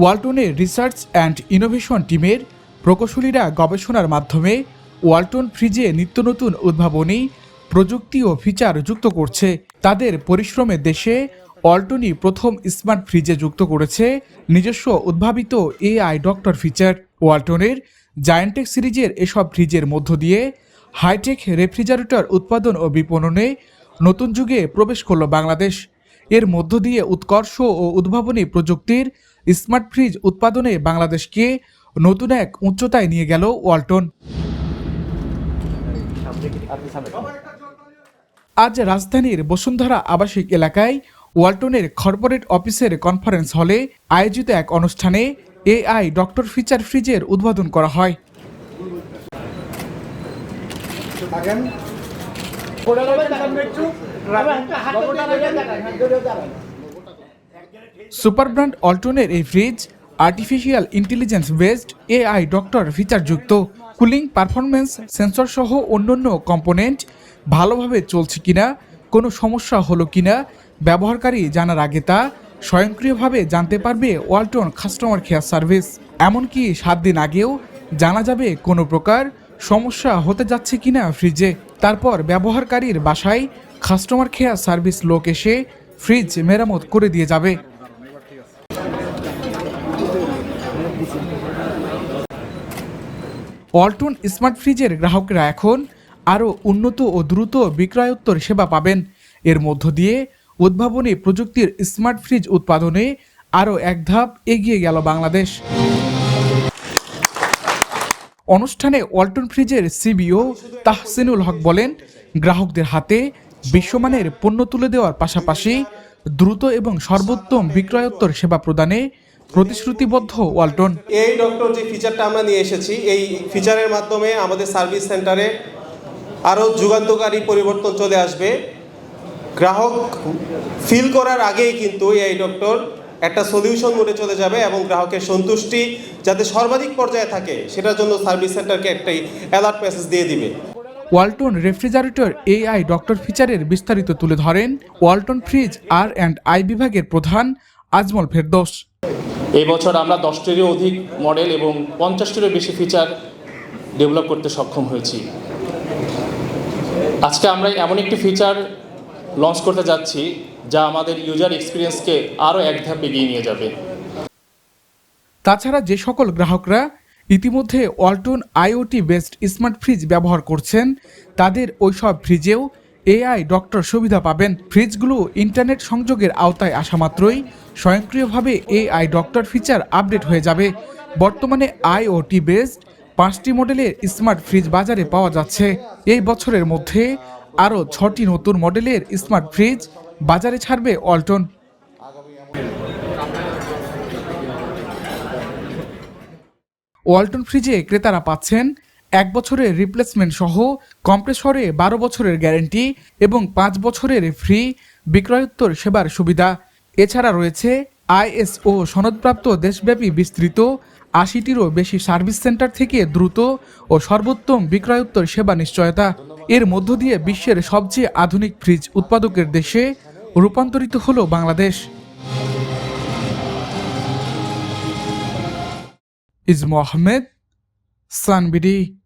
ওয়ালটনের research and innovation টিমের প্রকৌশলীরা গবেষণার মাধ্যমে ওয়ালটন ফ্রিজে নিত্য নতুন উদ্ভাবনী, প্রযুক্তি ও ফিচার যুক্ত করছে। তাদের পরিশ্রমে দেশে ওয়ালটনই প্রথম স্মার্ট ফ্রিজে যুক্ত করেছে নিজস্ব উদ্ভাবিত এআই ডক্টর ফিচার। ওয়ালটনের জায়ান্টেক সিরিজের এসব ফ্রিজের মধ্য দিয়ে হাইটেক রেফ্রিজারেটর উৎপাদন ও বিপণনে নতুন যুগে প্রবেশ করল বাংলাদেশ। এর মধ্য দিয়ে উৎকর্ষ ও উদ্ভাবনী প্রযুক্তির স্মার্ট ফ্রিজ উৎপাদনে বাংলাদেশকে নতুন এক উচ্চতায় নিয়ে গেল ওয়ালটন। আজ রাজধানীর বসুন্ধরা আবাসিক এলাকায় ওয়ালটনের কর্পোরেট অফিসের কনফারেন্স হলে আয়োজিত এক অনুষ্ঠানে এআই ডক্টর ফিচার ফ্রিজের উদ্বোধন করা হয়। সুপার ব্র্যান্ড অল্টনের এই fridge artificial intelligence based AI doctor ফিচারযুক্ত cooling performance sensor সহ অন্যান্য কম্পোনেন্ট ভালোভাবে চলছে কিনা কোনো সমস্যা হলো কিনা ব্যবহারকারী জানার আগে তা স্বয়ংক্রিয়ভাবে জানতে পারবে ওয়ালটন কাস্টমার কেয়ার সার্ভিস এমনকি সাত দিন আগেও জানা যাবে কোনো প্রকার সমস্যা হতে যাচ্ছে কিনা ফ্রিজে তারপর ব্যবহারকারীর বাসায় কাস্টমার কেয়ার সার্ভিস লোক এসে ফ্রিজ মেরামত করে দিয়ে যাবে। ওয়ালটন স্মার্ট ফ্রিজের গ্রাহকরা এখন আরও উন্নত ও দ্রুত বিক্রয়োত্তর সেবা পাবেন। এর মধ্য দিয়ে উদ্ভাবনী প্রযুক্তির স্মার্ট ফ্রিজ উৎপাদনে আরও এক ধাপ এগিয়ে গেল বাংলাদেশ। অনুষ্ঠানে ওয়ালটন ফ্রিজের সিবিও তাহসিনুল হক বলেন, গ্রাহকদের হাতে বিশ্বমানের পণ্য তুলে দেওয়ার পাশাপাশি দ্রুত এবং সর্বোত্তম বিক্রয়োত্তর সেবা প্রদানে প্রতিশ্রুতিবদ্ধ ওয়ালটন। এই ডক্টর, যে ফিচারটা আমরা নিয়ে এসেছি, এই ফিচারের মাধ্যমে আমাদের সার্ভিস সেন্টারে আরও যুগান্তকারী পরিবর্তন চলে আসবে। গ্রাহক ফিল করার আগেই কিন্তু এই ডক্টর একটা সলিউশন মোডে চলে যাবে এবং গ্রাহকের সন্তুষ্টি যাতে সর্বাধিক পর্যায়ে থাকে সেটার জন্য সার্ভিস সেন্টারকে একটাই অ্যালার্ট মেসেজ দিয়ে দিবে। ওয়ালটন রেফ্রিজারেটর এআই ডক্টর ফিচারের বিস্তারিত তুলে ধরেন Walton fridge R and I বিভাগের প্রধান আজমল ফেরদোস। এই বছর আমরা দশটিরও অধিক মডেল এবং পঞ্চাশটিরও বেশি ফিচার ডেভেলপ করতে সক্ষম হয়েছি। আজকে আমরা এমন একটি ফিচার লঞ্চ করতে যাচ্ছি যা আমাদের ইউজার এক্সপিরিয়েন্সকে আরও এক ধাপ এগিয়ে নিয়ে যাবে। তাছাড়া যে সকল গ্রাহকরা ইতিমধ্যে Walton IoT based smart fridge ব্যবহার করছেন, তাদের ওইসব ফ্রিজেও এআই ডক্টর সুবিধা পাবেন। ফ্রিজগুলো ইন্টারনেট সংযোগের আওতায় আসা মাত্রই স্বয়ংক্রিয়ভাবে এআই ডক্টর ফিচার আপডেট হয়ে যাবে। বর্তমানে আইওটি বেসড পাঁচটি মডেলের স্মার্ট ফ্রিজ বাজারে পাওয়া যাচ্ছে। এই বছরের মধ্যে আরও ছটি নতুন মডেলের স্মার্ট ফ্রিজ বাজারে ছাড়বে ওয়ালটন ওয়ালটন ফ্রিজে ক্রেতারা পাচ্ছেন এক বছরের রিপ্লেসমেন্ট সহ কম্প্রেসরে বারো বছরের গ্যারেন্টি এবং পাঁচ বছরের ফ্রি বিক্রয়োত্তর সেবার সুবিধা। এছাড়া রয়েছে আইএসও সনদপ্রাপ্ত দেশব্যাপী বিস্তৃত আশিটিরও বেশি সার্ভিস সেন্টার থেকে দ্রুত ও সর্বোত্তম বিক্রয়োত্তর সেবা নিশ্চয়তা। এর মধ্য দিয়ে বিশ্বের সবচেয়ে আধুনিক ফ্রিজ উৎপাদকের দেশে রূপান্তরিত হলো বাংলাদেশ। ইজমু আহমেদ সানবিডি।